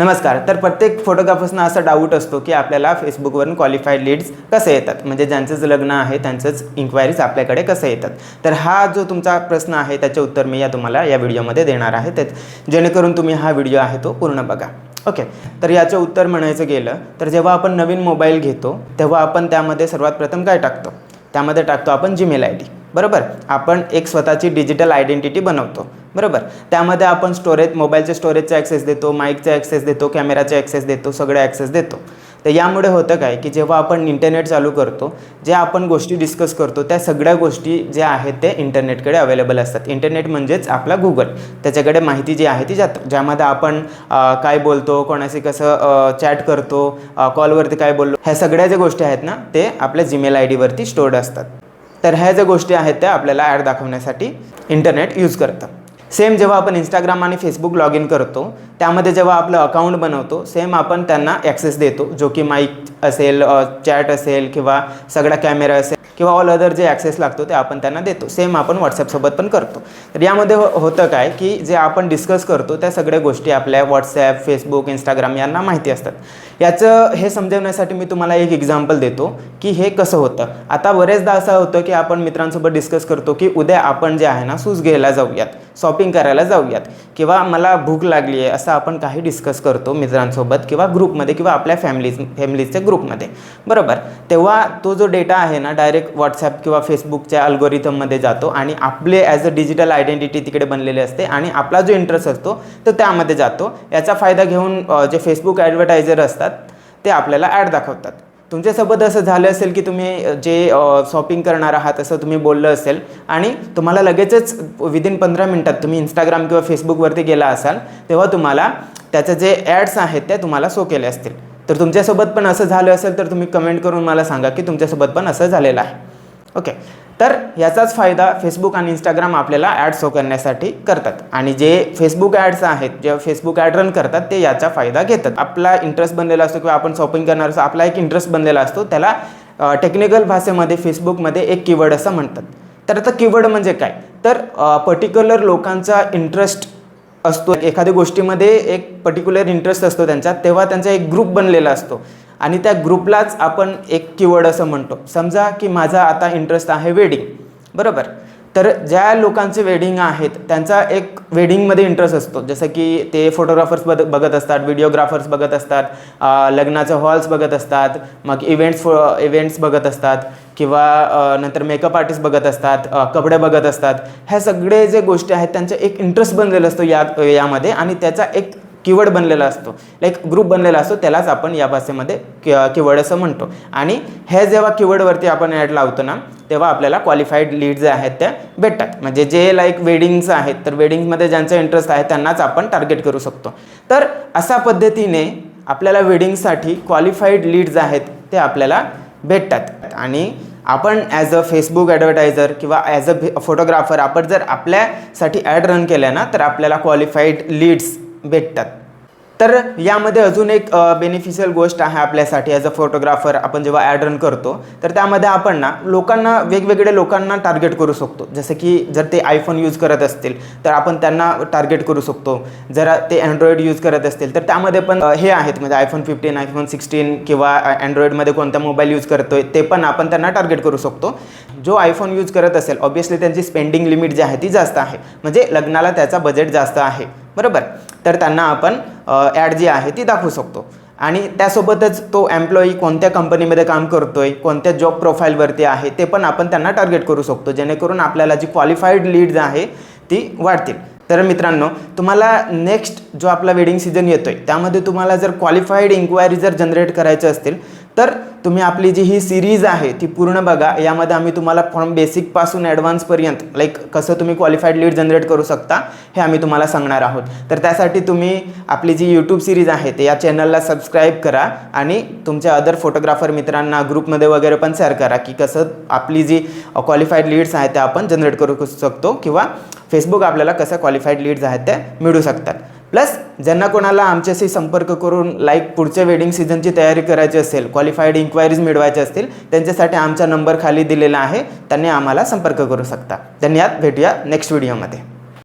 नमस्कार तर प्रत्येक फोटोग्राफर्सना असा डाऊट असतो की आपल्याला फेसबुकवरून क्वालिफाईड लीड्स कसे येतात? म्हणजे ज्यांचंच लग्न आहे त्यांचंच इन्क्वायरीज आपल्याकडे कसे येतात? तर हा जो तुमचा प्रश्न आहे त्याचे उत्तर मी या तुम्हाला या व्हिडिओमध्ये देणार आहे. ते जेणेकरून तुम्ही हा व्हिडिओ आहे तो पूर्ण बघा. ओके तर याचं उत्तर म्हणायचं गेलं तर जेव्हा आपण नवीन मोबाईल घेतो तेव्हा आपण त्यामध्ये सर्वात प्रथम काय टाकतो? त्यामध्ये टाकतो आपण जीमेल आय डी बरोबर? आपण एक स्वतःची डिजिटल आयडेंटिटी बनवतो. बरोबर? त्यामध्ये आपण स्टोरेज मोबाईलच्या स्टोरेजचा ॲक्सेस देतो माईकचा ॲक्सेस देतो कॅमेराचा ॲक्सेस देतो सगळ्या ॲक्सेस देतो. तर यामुळे होतं काय की जेव्हा आपण इंटरनेट चालू करतो ज्या आपण गोष्टी डिस्कस करतो त्या सगळ्या गोष्टी ज्या आहेत ते इंटरनेटकडे अवेलेबल असतात. इंटरनेट म्हणजेच आपला गुगल त्याच्याकडे माहिती जी आहे ती जातं. ज्यामध्ये आपण काय बोलतो कोणाशी कसं चॅट करतो कॉलवरती काय बोललो ह्या सगळ्या ज्या गोष्टी आहेत ना ते आपल्या जीमेल आय डीवरती स्टोर्ड असतात. तर ह्या ज्या गोष्टी आहेत त्या आपल्याला ॲड दाखवण्यासाठी इंटरनेट यूज करतं सेम जेव्हा आपण इंस्टाग्राम आणि फेसबुक लॉग इन करतो त्यामध्ये जेव्हा आपलं अकाउंट बनवतो सेम आपण त्यांना ॲक्सेस देतो. जो की माईक असेल चॅट असेल किंवा सगळा कॅमेरा असेल. किंवा ऑल अदर जे ॲक्सेस लागतो ते आपण त्यांना देतो. सेम आपण व्हॉट्सॲपसोबत पण करतो. तर यामध्ये हो, होतं काय की जे आपण डिस्कस करतो त्या सगळ्या गोष्टी आपल्या व्हॉट्सॲप फेसबुक इंस्टाग्राम यांना माहिती असतात. याचं हे समजवण्यासाठी मी तुम्हाला एक एक्झाम्पल देतो की हे कसं होतं. आता बरेचदा असं होतं की आपण मित्रांसोबत डिस्कस करतो की उद्या आपण जे आहे ना सूज घ्यायला जाऊयात शॉपिंग करायला जाऊयात. किंवा मला भूक लागली आहे असं आपण काही डिस्कस करतो मित्रांसोबत किंवा ग्रुपमध्ये किंवा आपल्या फॅमिलीज फॅमिलीजच्या ग्रुपमध्ये बरोबर? तेव्हा तो जो डेटा आहे ना डायरेक्ट व्हॉट्सॲप किंवा फेसबुकच्या अल्गोरिथममध्ये जातो आणि आपले ॲज अ डिजिटल आयडेंटिटी तिकडे बनलेली असते आणि आपला जो इंटरेस्ट असतो तो त्यामध्ये जातो. याचा फायदा घेऊन जे फेसबुक ॲडव्हर्टायझर असतात ते आपल्याला ॲड दाखवतात. तुमच्यासोबत असं झालं असेल की तुम्ही जे शॉपिंग करणार आहात असं तुम्ही बोललं असेल आणि तुम्हाला लगेचच विदिन पंधरा मिनटात तुम्ही इंस्टाग्राम किंवा फेसबुकवरती गेला असाल तेव्हा तुम्हाला त्याचे जे ॲड्स आहेत ते तुम्हाला शो केले असतील. तर तुमच्यासोबत पण असं झालं असेल तर तुम्ही कमेंट करून मला सांगा की तुमच्यासोबत पण असं झालेलं आहे. ओके तर याचाच फायदा फेसबुक आणि इंस्टाग्राम आपल्याला ॲड शो करण्यासाठी करतात. आणि जे फेसबुक ॲड्स आहेत जे फेसबुक ॲड रन करतात ते याचा फायदा घेतात. आपला इंटरेस्ट बनलेला असतो किंवा आपण शॉपिंग करणार असतो आपला एक इंटरेस्ट बनलेला असतो त्याला टेक्निकल भाषेमध्ये फेसबुकमध्ये एक कीवर्ड असं म्हणतात. तर आता कीवर्ड म्हणजे काय? तर पर्टिक्युलर लोकांचा इंटरेस्ट असतो एखाद्या गोष्टीमध्ये एक पर्टिक्युलर इंटरेस्ट असतो त्यांचा तेव्हा त्यांचा एक ग्रुप बनलेला असतो. आणि त्या ग्रुपलाच आपण एक किवर्ड असं म्हणतो. समजा की माझा आता इंटरेस्ट आहे वेडिंग बरोबर? तर ज्या लोकांचे वेडिंग आहेत त्यांचा एक वेडिंगमध्ये इंटरेस्ट असतो. जसं की ते फोटोग्राफर्स बद बघत असतात व्हिडिओग्राफर्स बघत असतात लग्नाचे हॉल्स बघत असतात मग इव्हेंट्स इव्हेंट्स बघत असतात किंवा नंतर मेकअप आर्टिस्ट बघत असतात कपडे बघत असतात. ह्या सगळे जे गोष्टी आहेत त्यांचा एक इंटरेस्ट बनलेला असतो या यामध्ये आणि त्याचा एक किवड बनलेला असतो. लाईक ग्रुप बनलेला असतो त्यालाच आपण या भाषेमध्ये किवड असं म्हणतो. आणि हे जेव्हा किवडवरती आपण ॲड लावतो ना तेव्हा आपल्याला क्वालिफाईड लीड जे आहेत त्या भेटतात. म्हणजे जे लाईक वेडिंग्स आहेत तर वेडिंगमध्ये ज्यांचा इंटरेस्ट आहे त्यांनाच आपण टार्गेट करू शकतो. तर अशा पद्धतीने आपल्याला वेडिंगसाठी क्वालिफाईड लीड्स आहेत ते आपल्याला भेटतात. आणि आपण ॲज अ फेसबुक ॲडव्हर्टायझर किंवा ॲज अ फोटोग्राफर आपण जर आपल्यासाठी ॲड रन केल्या ना तर आपल्याला क्वालिफाईड लीड्स भेटतात. तर यामध्ये अजून एक बेनिफिशियल गोष्ट आहे आपल्यासाठी ॲज अ फोटोग्राफर आपण जेव्हा ॲड रन करतो तर त्यामध्ये आपण ना लोकांना वेगवेगळ्या लोकांना टार्गेट करू शकतो. जसं की जर ते आयफोन यूज करत असतील तर आपण त्यांना टार्गेट करू शकतो. जर ते अँड्रॉइड यूज करत असतील तर त्यामध्ये पण हे आहेत. म्हणजे आयफोन फिफ्टीन आयफोन सिक्स्टीन किंवा अँड्रॉइडमध्ये कोणता मोबाईल यूज करतो आहे ते पण आपण त्यांना टार्गेट करू शकतो. जो आयफोन यूज करत असेल ऑब्विसली त्यांची स्पेंडिंग लिमिट जी आहे ती जास्त आहे. म्हणजे लग्नाला त्याचा बजेट जास्त आहे. बरोबर? तर त्यांना आपण ॲड जी आहे ती दाखवू शकतो. आणि त्यासोबतच तो एम्प्लॉई कोणत्या कंपनीमध्ये काम करतो आहे कोणत्या जॉब प्रोफाईलवरती आहे ते पण आपण त्यांना टार्गेट करू शकतो. जेणेकरून आपल्याला जी क्वालिफाईड लीड्स आहे ती वाढतील. तर मित्रांनो तुम्हाला नेक्स्ट जो आपला वेडिंग सीझन आहे त्यामध्ये तुम्हाला जर क्वालिफाईड इन्क्वायरी जर जनरेट करायचे असतील तर तुम्ही आपली जी ही सिरीज आहे ती पूर्ण बघा. यामध्ये आम्ही तुम्हाला फ्रॉम बेसिकपासून ॲडव्हान्सपर्यंत लाईक कसं तुम्ही क्वालिफाईड लीड जनरेट करू शकता हे आम्ही तुम्हाला सांगणार आहोत. तर त्यासाठी तुम्ही आपली जी यूट्यूब सिरीज आहे ते या चॅनलला सबस्क्राईब करा आणि तुमच्या अदर फोटोग्राफर मित्रांना ग्रुपमध्ये वगैरे पण शेअर करा की कसं आपली जी क्वालिफाईड लीड्स आहेत त्या आपण जनरेट करू शकतो किंवा फेसबुक आपल्याला कसं क्वालिफाईड लीड्स आहेत त्या मिळू शकतात. प्लस ज्यांना कोणाला आमच्याशी संपर्क करून लाईक पुढच्या वेडिंग सीझनची तयारी करायची असेल क्वालिफाईड इन्क्वायरीज मिळवायच्या असतील त्यांच्यासाठी आमचा नंबर खाली दिलेला आहे त्यांनी आम्हाला संपर्क करू शकता. धन्यवाद भेटूया नेक्स्ट व्हिडिओमध्ये